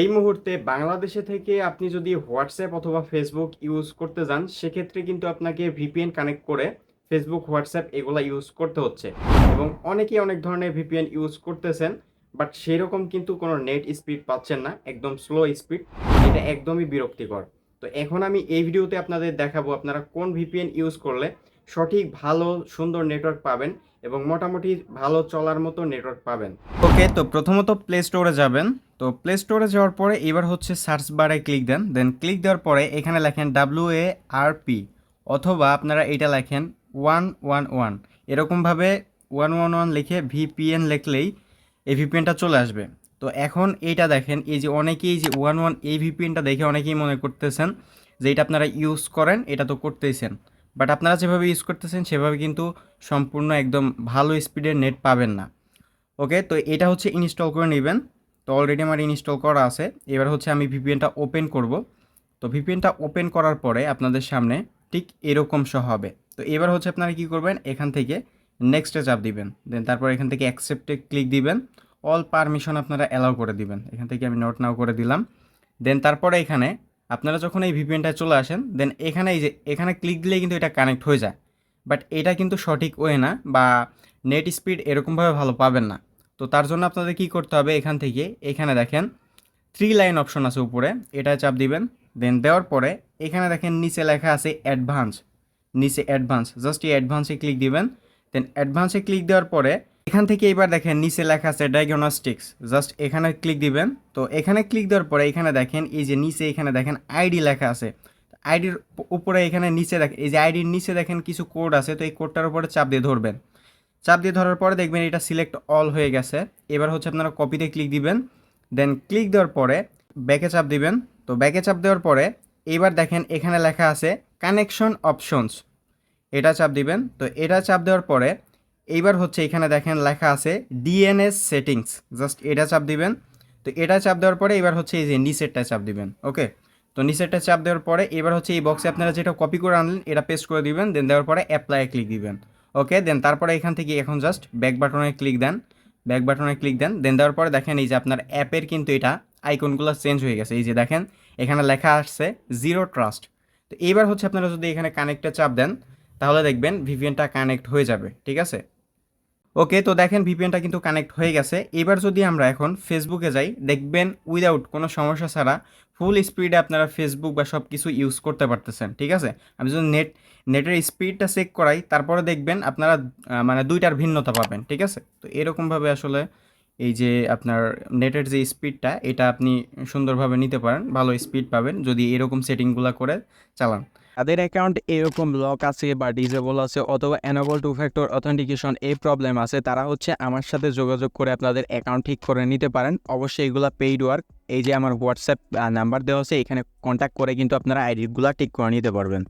এই মুহূর্তে বাংলাদেশে থেকে আপনি যদি হোয়াটসঅ্যাপ অথবা ফেসবুক ইউজ করতে যান, সেক্ষেত্রে কিন্তু আপনাকে ভিপিএন কানেক্ট করে ফেসবুক হোয়াটসঅ্যাপ এগুলা ইউজ করতে হচ্ছে। এবং অনেকেই অনেক ধরনের ভিপিএন ইউজ করতেছেন বাট সেই রকম কিন্তু কোনো নেট স্পিড পাচ্ছেন না, একদম স্লো স্পিড এটা একদমই বিরক্তিকর। তো এখন আমি এই ভিডিওতে আপনাদের দেখাবো আপনারা কোন ভিপিএন ইউজ করলে সঠিক, ভালো, সুন্দর নেটওয়ার্ক পাবেন এবং মোটামুটি ভালো চলার মতো নেটওয়ার্ক পাবেন। ওকে তো প্রথমত প্লে স্টোরে যাবেন। তো প্লে স্টোরে যাওয়ার পরে এবার হচ্ছে সার্চ বারে ক্লিক দেন। দেন ক্লিক দেওয়ার পরে এখানে লেখেন ডাব্লিউ এ আর পি অথবা আপনারা এটা লেখেন ওয়ান ওয়ান ওয়ান এরকমভাবে ওয়ান ওয়ান ওয়ান লিখে ভিপিএন লিখলেই এই ভিপিএনটা চলে আসবে। তো এখন এইটা দেখেন, এই যে অনেকেই যে ওয়ান ওয়ান এই ভিপিএনটা দেখে অনেকেই মনে করতেছেন যে এটা আপনারা ইউজ করেন, এটা তো করতেইছেন। বাট আপনারা যেভাবে ইউজ করতেছেন, সেভাবে কিন্তু সম্পূর্ণ একদম ভালো স্পিডের নেট পাবেন না। ওকে তো এটা হচ্ছে ইনস্টল করে নেবেন। তো অলরেডি আমার ইনস্টল করা আছে। এবার হচ্ছে আমি ভিপিএনটা ওপেন করব। তো ভিপিএনটা ওপেন করার পরে আপনাদের সামনে ঠিক এরকম সহ হবে। তো এবার হচ্ছে আপনারা কি করবেন? এখান থেকে নেক্সটে চাপ দিবেন। দেন তারপর এখান থেকে অ্যাকসেপ্টে ক্লিক দিবেন। অল পারমিশন আপনারা অ্যালাউ করে দিবেন। এখান থেকে আমি নোট নাও করে দিলাম। দেন তারপরে এখানে আপনারা যখন এই ভিপিএনটায় চলে আসেন দেন এখানে এই যে, এখানে ক্লিক দিলেই কিন্তু এটা কানেক্ট হয়ে যায়। বাট এটা কিন্তু সঠিক ওয়ে না বা নেট স্পিড এরকমভাবে ভালো পাবেন না। তো তার জন্য আপনাদের কি করতে হবে এখান থেকে? এখানে দেখেন থ্রি লাইন অপশন আছে উপরে। এটা চাপ দিবেন। দেন দেওয়ার পরে এখানে দেখেন, নিচে লেখা আছে অ্যাডভান্স নিচে অ্যাডভান্স জাস্ট এই অ্যাডভান্সে ক্লিক দিবেন। দেন অ্যাডভান্সে ক্লিক দেওয়ার পরে এখান থেকে এবার দেখেন নিচে লেখা আছে ডায়াগনস্টিক্স জাস্ট এখানে ক্লিক দিবেন। তো এখানে ক্লিক দেওয়ার পরে এখানে দেখেন, এই যে নিচে এখানে দেখেন আইডি লেখা আছে। আইডির উপরে এখানে নিচে দেখেন এই যে আইডির নিচে দেখেন কিছু কোড আছে, তো এই কোডটার উপরে চাপ দিয়ে ধরবেন। চাপ দিয়ে ধরার পরে দেখবেন এটা সিলেক্ট অল হয়ে গেছে। এবার হচ্ছে আপনারা কপিতে ক্লিক দিবেন। দেন ক্লিক দেওয়ার পরে ব্যাকে চাপ দিবেন। তো ব্যাকে চাপ দেওয়ার পরে এবার দেখেন এখানে লেখা আছে কানেকশন অপশনস এটা চাপ দিবেন। তো এটা চাপ দেওয়ার পরে এইবার হচ্ছে এখানে দেখেন লেখা আছে ডিএনএস সেটিংস জাস্ট এটা চাপ দিবেন। তো এটা চাপ দেওয়ার পরে এবার হচ্ছে এই যে নিচেরটা চাপ দিবেন। ওকে তো নিচেরটা চাপ দেওয়ার পরে এবার হচ্ছে এই বক্সে আপনারা যেটা কপি করে আনলেন, এটা পেস্ট করে দিবেন দেন দেওয়ার পরে অ্যাপ্লাই ক্লিক দিবেন। ওকে দেন তারপরে এখান থেকে এখন জাস্ট ব্যাক বাটনে ক্লিক দেন। ব্যাক বাটনে ক্লিক দেন। দেন দেওয়ার পরে দেখেন এই যে আপনার অ্যাপের কিন্তু এটা আইকনগুলো চেঞ্জ হয়ে গেছে। এই যে দেখেন, এখানে লেখা আসছে জিরো ট্রাস্ট তো এইবার হচ্ছে আপনারা যদি এখানে কানেক্টে চাপ দেন, তাহলে দেখবেন ভিপিএনটা কানেক্ট হয়ে যাবে। ঠিক আছে? ওকে, তো দেখেন ভিপিএনটা কিন্তু কানেক্ট হয়ে গেছে। এবার যদি আমরা এখন ফেসবুকে যাই, দেখবেন উইদাউট কোনো সমস্যা ছাড়া ফুল স্পিডে আপনারা ফেসবুক বা সব কিছু ইউজ করতে পারতেছেন, ঠিক আছে? আমি যদি নেট নেটের স্পিডটা চেক করাই, তারপরে দেখবেন আপনারা মানে দুইটার ভিন্নতা পাবেন, ঠিক আছে? তো এরকমভাবে আসলে এই যে আপনার নেটের যে স্পিডটা এটা আপনি সুন্দরভাবে নিতে পারেন, ভালো স্পিড পাবেন যদি এরকম সেটিংগুলো করে চালান। তাদের অ্যাকাউন্ট এরকম লক আছে বা ডিজেবল আছে অথবা অ্যানাবল টু ফ্যাক্টর অথেন্টিকেশন এই প্রবলেম আছে, তারা হচ্ছে আমার সাথে যোগাযোগ করে আপনাদের অ্যাকাউন্ট ঠিক করে নিতে পারেন। অবশ্যই এগুলো পেইড ওয়ার্ক এই যে আমার হোয়াটসঅ্যাপ নাম্বার দেওয়া আছে, এখানে কন্ট্যাক্ট করে কিন্তু আপনারা আইডিগুলো ঠিক করে নিতে পারবেন।